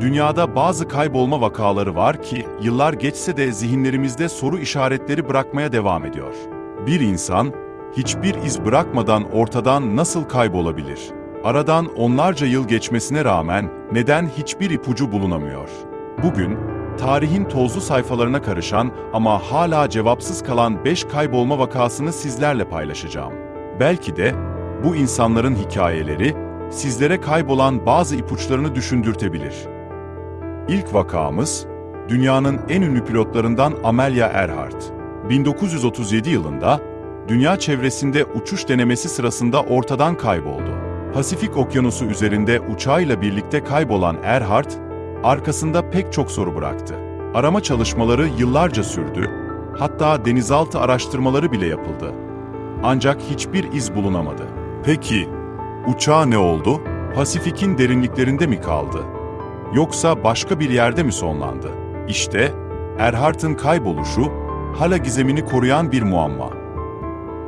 Dünyada bazı kaybolma vakaları var ki yıllar geçse de zihinlerimizde soru işaretleri bırakmaya devam ediyor. Bir insan hiçbir iz bırakmadan ortadan nasıl kaybolabilir? Aradan onlarca yıl geçmesine rağmen neden hiçbir ipucu bulunamıyor? Bugün tarihin tozlu sayfalarına karışan ama hala cevapsız kalan 5 kaybolma vakasını sizlerle paylaşacağım. Belki de bu insanların hikayeleri sizlere kaybolan bazı ipuçlarını düşündürtebilir. İlk vakamız, dünyanın en ünlü pilotlarından Amelia Earhart. 1937 yılında dünya çevresinde uçuş denemesi sırasında ortadan kayboldu. Pasifik Okyanusu üzerinde uçağıyla birlikte kaybolan Earhart, arkasında pek çok soru bıraktı. Arama çalışmaları yıllarca sürdü, hatta denizaltı araştırmaları bile yapıldı. Ancak hiçbir iz bulunamadı. Peki, uçağa ne oldu? Pasifik'in derinliklerinde mi kaldı? Yoksa başka bir yerde mi sonlandı? İşte Erhard'ın kayboluşu hala gizemini koruyan bir muamma.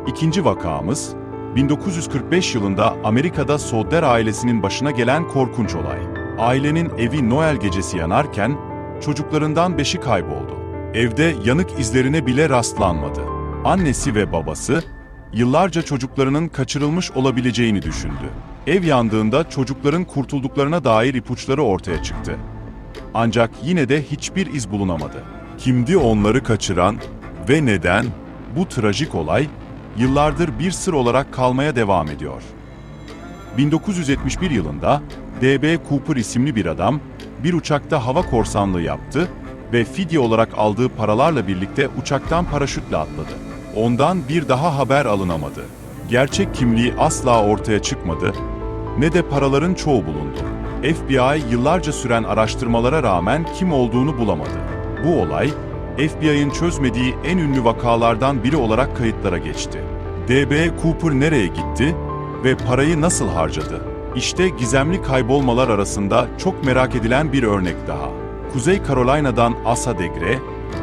İkinci vakamız 1945 yılında Amerika'da Sodder ailesinin başına gelen korkunç olay. Ailenin evi Noel gecesi yanarken çocuklarından beşi kayboldu. Evde yanık izlerine bile rastlanmadı. Annesi ve babası yıllarca çocuklarının kaçırılmış olabileceğini düşündü. Ev yandığında çocukların kurtulduklarına dair ipuçları ortaya çıktı. Ancak yine de hiçbir iz bulunamadı. Kimdi onları kaçıran ve neden? Bu trajik olay yıllardır bir sır olarak kalmaya devam ediyor. 1971 yılında D.B. Cooper isimli bir adam bir uçakta hava korsanlığı yaptı ve fidye olarak aldığı paralarla birlikte uçaktan paraşütle atladı. Ondan bir daha haber alınamadı. Gerçek kimliği asla ortaya çıkmadı ne de paraların çoğu bulundu. FBI yıllarca süren araştırmalara rağmen kim olduğunu bulamadı. Bu olay, FBI'ın çözmediği en ünlü vakalardan biri olarak kayıtlara geçti. D.B. Cooper nereye gitti ve parayı nasıl harcadı? İşte gizemli kaybolmalar arasında çok merak edilen bir örnek daha. Kuzey Carolina'dan Asa Degre,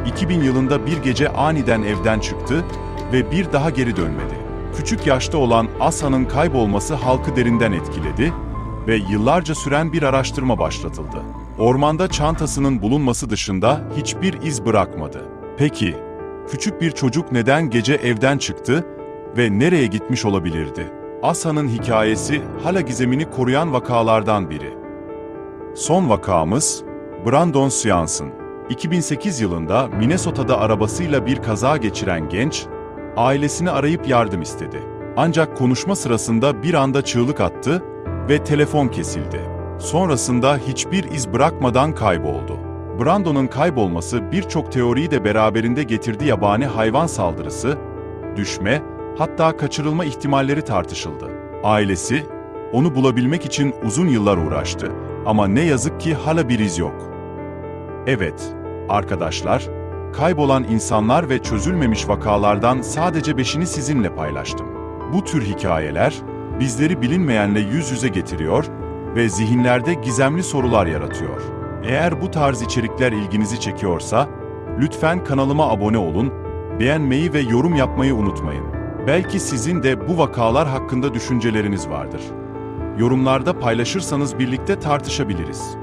2000 yılında bir gece aniden evden çıktı ve bir daha geri dönmedi. Küçük yaşta olan Asa'nın kaybolması halkı derinden etkiledi ve yıllarca süren bir araştırma başlatıldı. Ormanda çantasının bulunması dışında hiçbir iz bırakmadı. Peki, küçük bir çocuk neden gece evden çıktı ve nereye gitmiş olabilirdi? Asa'nın hikayesi hala gizemini koruyan vakalardan biri. Son vakamız Brandon Syansın. 2008 yılında Minnesota'da arabasıyla bir kaza geçiren genç, ailesini arayıp yardım istedi. Ancak konuşma sırasında bir anda çığlık attı ve telefon kesildi. Sonrasında hiçbir iz bırakmadan kayboldu. Brandon'un kaybolması birçok teoriyi de beraberinde getirdi yabani hayvan saldırısı, düşme, hatta kaçırılma ihtimalleri tartışıldı. Ailesi, onu bulabilmek için uzun yıllar uğraştı ama ne yazık ki hala bir iz yok. Evet, arkadaşlar, kaybolan insanlar ve çözülmemiş vakalardan sadece beşini sizinle paylaştım. Bu tür hikayeler bizleri bilinmeyenle yüz yüze getiriyor ve zihinlerde gizemli sorular yaratıyor. Eğer bu tarz içerikler ilginizi çekiyorsa, lütfen kanalıma abone olun, beğenmeyi ve yorum yapmayı unutmayın. Belki sizin de bu vakalar hakkında düşünceleriniz vardır. Yorumlarda paylaşırsanız birlikte tartışabiliriz.